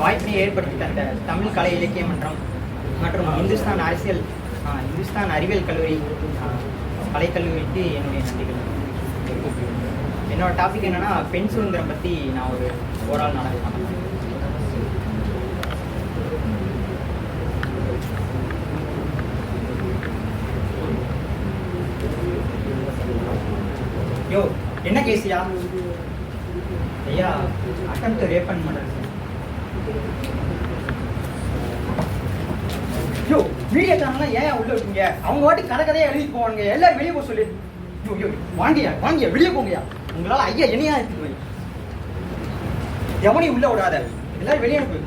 வாய்ப்பினை ஏற்படுத்தி தந்த தமிழ் கலை இலக்கிய மன்றம் மற்றும் இந்துஸ்தான் அரசியல் இந்துஸ்தான் அறிவியல் கல்லூரி கலைக்கல்லூரிக்கு என்னுடைய நன்றிகள். என்னோட டாபிக் என்னன்னா பெண் சுதந்திரம் பற்றி நான் ஒரு ஓரால் நாடகம் பண்ணேன் யோ என்ன கேசியா? ஐயா அட்டம் ரேப்பன் பண்ணுறேன் யோ மீடியாக்காரங்களாம் ஏன் உள்ள இருக்கீங்க? அவங்க வாட்டி கதை கதையா எழுதி போவாங்க எல்லாரும் வெளியே போக சொல்லு. யோ யோ வாங்கியா வாங்கியா வெளியே போங்கயா உங்களால ஐயா என்னையா எடுத்துட்டு போய் எவனையும் உள்ள விடாத. எல்லாரும் வெளியே அனுப்பு.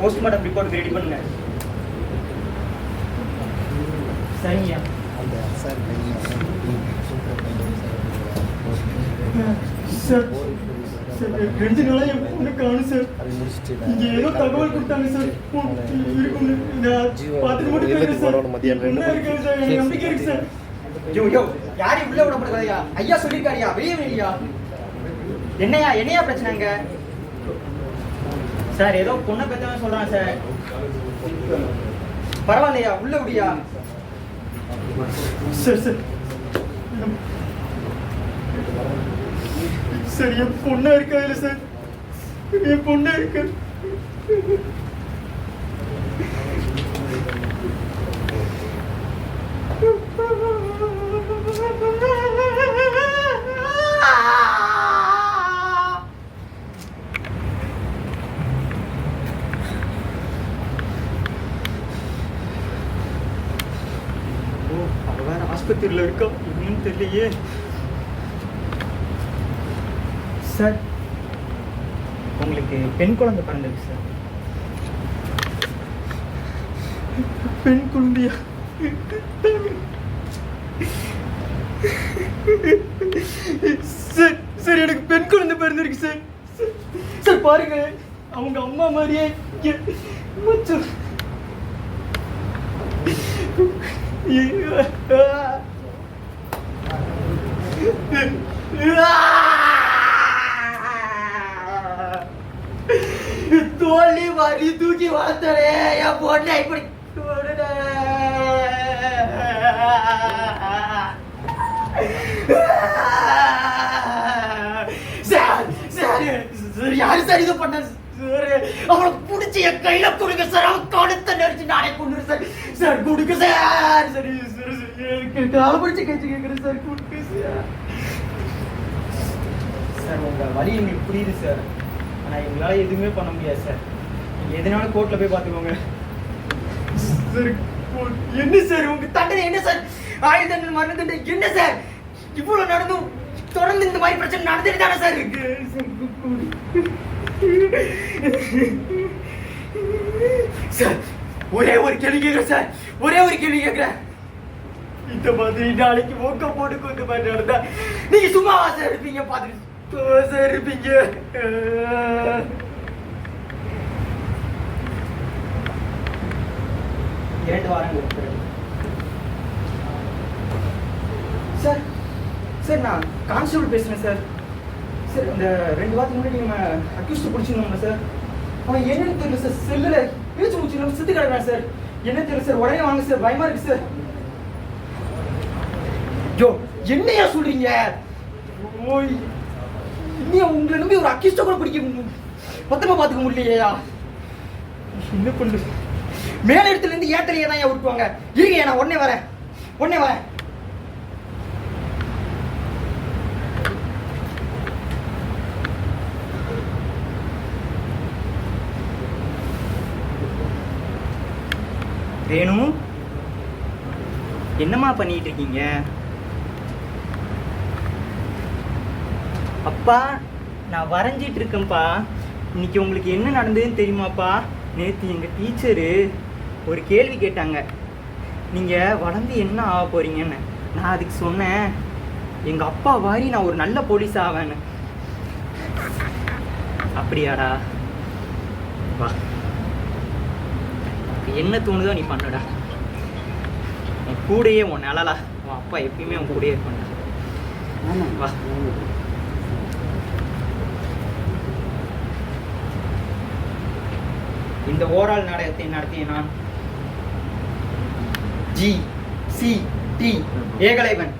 போஸ்ட்மார்ட்டம் ரிப்போர்ட் ரெடி பண்ணுங்க. சரிங்கய்யா. அந்த சார் சார் சார் ரெண்டு நாளா என் பொண்ணு காணும் சார். இங்க ஏதோ தகவல் கொடுத்தாங்க சார். பார்த்துட்டு மட்டும் சார். என்ன இருக்கு சார். எனக்கு நம்பிக்கை இருக்கு சார். யோ யோ யாரையும் உள்ள விடக்கூடாதுயா ஐயா சொல்லிருக்காருயா வெளியே வெளியா என்னையா? என்னையா பிரச்சனைங்க சார் ஏதோ பொண்ணை பெத்தவன் சொல்றான் சார். பரவாயில்லையா? உள்ள விடியா சார் சார். சார் என் பொண்ணா இருக்கா இல்ல சார்? என் பொண்ணா இருக்கு? ஓ ஆஸ்பத்திரியில இருக்கா? இன்னும் தெரியலையே. சார். உங்களுக்கு பெண் குழந்தை பிறந்திருக்கு சார். பெண் குழந்தையா? சார் சார் எனக்கு பெண் குழந்தை பிறந்திருக்கு சார். சார், பாருங்க அவங்க அம்மா மாதிரியே மச்சம். தோல்வி வாரி தூக்கி என் பொண்ணு இப்படி சார் சார் யாரு சார் இது பண்ண? சார் அவளை பிடிச்சி என் கையில கொடுங்க சார். அவன் கழுத்தை நெரிச்சு நானே கொண்டு சார். சார் கொடுங்க சார். சரி சார் கால பிடிச்சி கட்சி கேட்குறேன் சார். கொடுங்க சார். சார் உங்க வழி எங்களுக்கு புரியுது சார். ஆனா எங்களால எதுவுமே பண்ண முடியாது சார். எதனால கோர்ட்ல போய் பாத்துக்கோங்க சார் என்ன சார் உங்க தண்டனை என்ன சார் ஆயுள் தண்டனை மரண தண்டனை என்ன சார் இவ்வளவு நடந்தும் தொடர்ந்து இந்த மாதிரி பிரச்சனை நடந்துட்டு தானே சார் இருக்கு? சார் ஒரே ஒரு கேள்வி கேட்கிறேன் சார் ஒரே ஒரு கேள்வி கேட்கிறேன் இந்த மாதிரி நாளைக்கு ஓக்க போட்டு கொண்டு மாதிரி நடந்தா நீங்க சும்மாவா சார் இருப்பீங்க? பாத்துட்டு சார் இருப்பீங்க? இரண்டு வாரங்களுக்கு பிறகு சார் சார் நான் கான்ஸ்டபிள் பேசுகிறேன் சார். சார் இந்த ரெண்டு வாரத்துக்கு முன்னாடி நம்ம அக்யூஸ்ட் பிடிச்சிருந்தோம்ல சார். அவன் என்னன்னு தெரியல சார். செல்லில் பேச்சு முடிச்சிருந்தோம் சித்து கிடக்குறான் சார். என்ன தெரியல சார். உடனே வாங்க சார். பயமா இருக்கு சார். ஜோ என்னையா சொல்றீங்க? ஓய் இன்னும் உங்களை நம்பி ஒரு அக்யூஸ்ட கூட பிடிக்க பத்திரமா பார்த்துக்க முடியலையா என்ன பண்ணு மேல இருந்து ஏத்தலையே தான் ஏன் விட்டுவாங்க இருங்க நான் உடனே வரேன். உடனே வரேன். ரேணு என்னம்மா பண்ணிட்டு இருக்கீங்க? அப்பா நான் வரைஞ்சிட்டு இருக்கேன்ப்பா. இன்னைக்கு உங்களுக்கு என்ன நடந்ததுன்னு தெரியுமாப்பா? நேற்று எங்கள் டீச்சரு ஒரு கேள்வி கேட்டாங்க. நீங்கள் வளர்ந்து என்ன ஆக போறீங்கன்னு. நான் அதுக்கு சொன்னேன் எங்கள் அப்பா வாரி நான் ஒரு நல்ல போலீஸ் ஆவேன்னு. அப்படியாடா. வா. என்ன தோணுதோ நீ பண்ணுடா. ம். கூடயே உன் நிழலா. உன் அப்பா எப்பயுமே உன் கூடயே இருப்பாங்க ஆமா. வா. இந்த ஓரால் நாடகத்தை நடத்திய நான் ஜி சி டி ஏகலைவன்